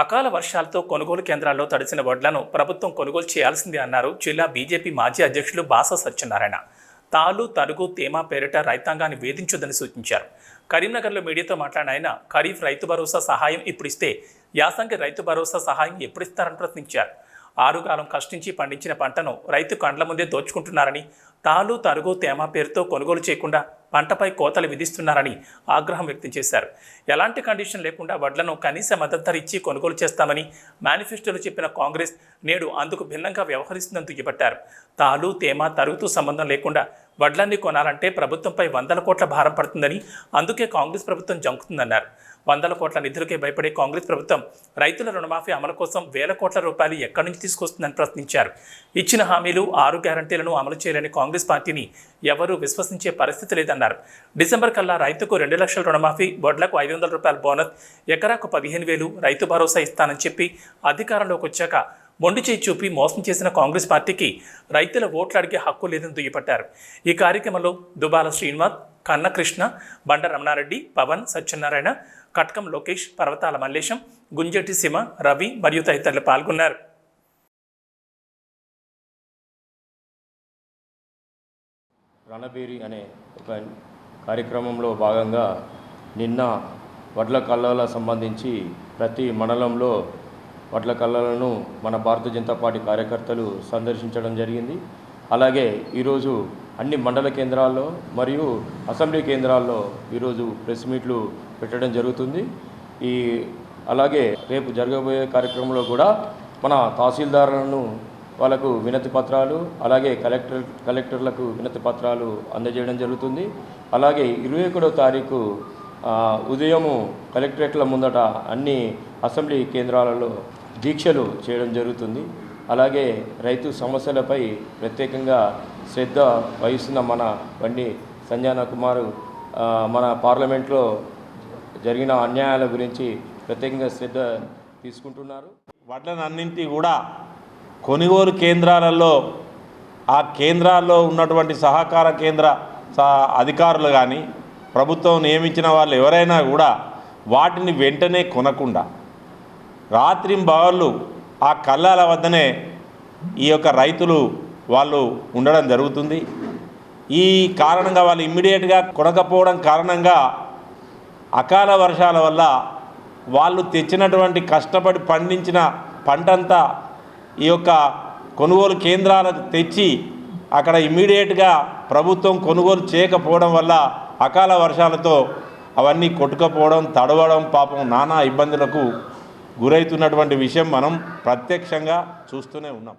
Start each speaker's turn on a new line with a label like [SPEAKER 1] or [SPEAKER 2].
[SPEAKER 1] అకాల వర్షాలతో కొనుగోలు కేంద్రాల్లో తడిసిన వడ్లను ప్రభుత్వం కొనుగోలు చేయాల్సిందే అన్నారు జిల్లా బీజేపీ మాజీ అధ్యక్షులు బాస సత్యనారాయణ. తాలు తరుగు తేమ పేరిట రైతాంగాన్ని వేధించొద్దని సూచించారు. కరీంనగర్లో మీడియాతో మాట్లాడిన ఆయన ఖరీఫ్ రైతు భరోసా సహాయం ఇప్పుడు ఇస్తే యాసంగి రైతు భరోసా సహాయం ఎప్పుడిస్తారని ప్రశ్నించారు. ఆరుగాలం కష్టించి పండించిన పంటను రైతు కండ్ల ముందే దోచుకుంటున్నారని తాలు తరుగు తేమ పేరుతో కొనుగోలు చేయకుండా పంటపై కోతలు విధిస్తున్నారని ఆగ్రహం వ్యక్తం చేశారు. ఎలాంటి కండిషన్ లేకుండా వడ్లను కనీస మద్దతు ధర ఇచ్చి కొనుగోలు చేస్తామని మేనిఫెస్టోలో చెప్పిన కాంగ్రెస్ నేడు అందుకు భిన్నంగా వ్యవహరిస్తుందని దుయ్యబట్టారు. తాలు తేమ తరుగుతూ సంబంధం లేకుండా వడ్లన్నీ కొనాలంటే ప్రభుత్వంపై వందల కోట్ల భారం పడుతుందని అందుకే కాంగ్రెస్ ప్రభుత్వం జంకుతుందన్నారు. వందల కోట్ల నిధులకే భయపడే కాంగ్రెస్ ప్రభుత్వం రైతుల రుణమాఫీ అమలు కోసం వేల కోట్ల రూపాయలు ఎక్కడి నుంచి తీసుకొస్తుందని ప్రశ్నించారు. ఇచ్చిన హామీలు ఆరు గ్యారంటీలను అమలు చేయలేని కాంగ్రెస్ పార్టీని ఎవరూ విశ్వసించే పరిస్థితి లేదన్నారు. డిసెంబర్ కల్లా రైతుకు రెండు లక్షల రుణమాఫీ బొడ్లకు ఐదు వందల రూపాయల బోనస్ ఎకరాకు పదిహేను వేలు రైతు భరోసా ఇస్తానని చెప్పి అధికారంలోకి వచ్చాక మొండి చేయి చూపి మోసం చేసిన కాంగ్రెస్ పార్టీకి రైతుల ఓట్లు అడిగే హక్కు లేదని దుయ్యపట్టారు ఈ కార్యక్రమంలో దుబాల శ్రీనివాస్ కన్నకృష్ణ బండ రమణారెడ్డి పవన్ సత్యనారాయణ కట్కం లోకేష్ పర్వతాల మల్లేశం గుంజటి సిమ రవి మరియు తదితరులు పాల్గొన్నారు.
[SPEAKER 2] రణబేరి అనే ఒక కార్యక్రమంలో భాగంగా నిన్న వడ్ల కళ్ళల సంబంధించి ప్రతి మండలంలో వడ్ల కళ్ళలను మన భారతీయ జనతా పార్టీ కార్యకర్తలు సందర్శించడం జరిగింది. అలాగే ఈరోజు అన్ని మండల కేంద్రాల్లో మరియు అసెంబ్లీ కేంద్రాల్లో ఈరోజు ప్రెస్ మీట్లు పెట్టడం జరుగుతుంది. ఈ అలాగే రేపు జరగబోయే కార్యక్రమంలో కూడా మన తహసీల్దారులను వాళ్ళకు వినతి పత్రాలు అలాగే కలెక్టర్ కలెక్టర్లకు వినతి పత్రాలు అందజేయడం జరుగుతుంది. అలాగే ఇరవై ఒకటో తారీఖు ఉదయము కలెక్టరేట్ల ముందట అన్ని అసెంబ్లీ కేంద్రాలలో దీక్షలు చేయడం జరుగుతుంది. అలాగే రైతు సమస్యలపై ప్రత్యేకంగా శ్రద్ధ వహిస్తున్న మన బండి సంజాన కుమారు మన పార్లమెంట్లో జరిగిన అన్యాయాల గురించి ప్రత్యేకంగా శ్రద్ధ తీసుకుంటున్నారు.
[SPEAKER 3] వడ్లనన్నింటి కూడా కొనుగోలు కేంద్రాలలో ఆ కేంద్రాల్లో ఉన్నటువంటి సహకార కేంద్ర అధికారులు కానీ ప్రభుత్వం నియమించిన వాళ్ళు ఎవరైనా కూడా వాటిని వెంటనే కొనకుండా రాత్రింబవళ్ళు ఆ కళ్ళాల వద్దనే ఈ యొక్క రైతులు వాళ్ళు ఉండడం జరుగుతుంది. ఈ కారణంగా వాళ్ళు ఇమ్మీడియట్గా కొనకపోవడం కారణంగా అకాల వర్షాల వల్ల వాళ్ళు తెచ్చినటువంటి కష్టపడి పండించిన పంటంతా ఈ యొక్క కొనుగోలు కేంద్రాలకు తెచ్చి అక్కడ ఇమ్మీడియట్గా ప్రభుత్వం కొనుగోలు చేయకపోవడం వల్ల అకాల వర్షాలతో అవన్నీ కొట్టుకపోవడం తడవడం పాపం నానా ఇబ్బందులకు గురవుతున్నటువంటి విషయం మనం ప్రత్యక్షంగా చూస్తూనే ఉన్నాం.